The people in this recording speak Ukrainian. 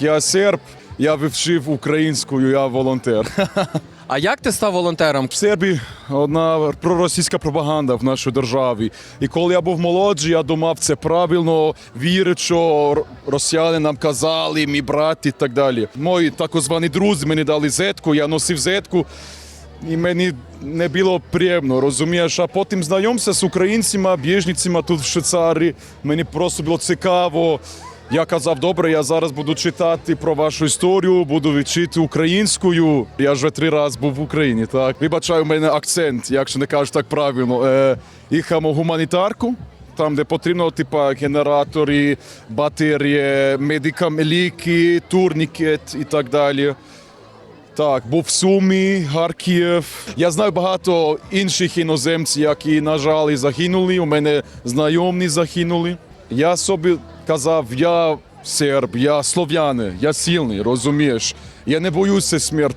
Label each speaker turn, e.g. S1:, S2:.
S1: Я серб, я вивчив українську, я волонтер.
S2: А як ти став волонтером?
S1: В Сербії одна проросійська пропаганда в нашій державі. І коли я був молодший, я думав, це правильно, вірить, що росіяни нам казали, мій брат і так далі. Мої так звані друзі мені дали зетку, я носив зетку. І мені не було приємно, розумієш. А потім знайомся з українцями, біженцями тут в Швейцарії. Мені просто було цікаво. Я казав, добре, я зараз буду читати про вашу історію, буду вчити українською. Я вже три рази був в Україні. Так вибачаю, у мене акцент, якщо не кажу так правильно. Е, їхаємо гуманітарку. Там, де потрібно, типа генератори, батареї, медикам, ліки, турнікет і так далі. Так, був в Сумі, Харків. Я знаю багато інших іноземців, які, на жаль, загинули. У мене знайомі загинули. Я собі казав, я серб, я слов'янин, я сильний, розумієш. Я не боюся смерті.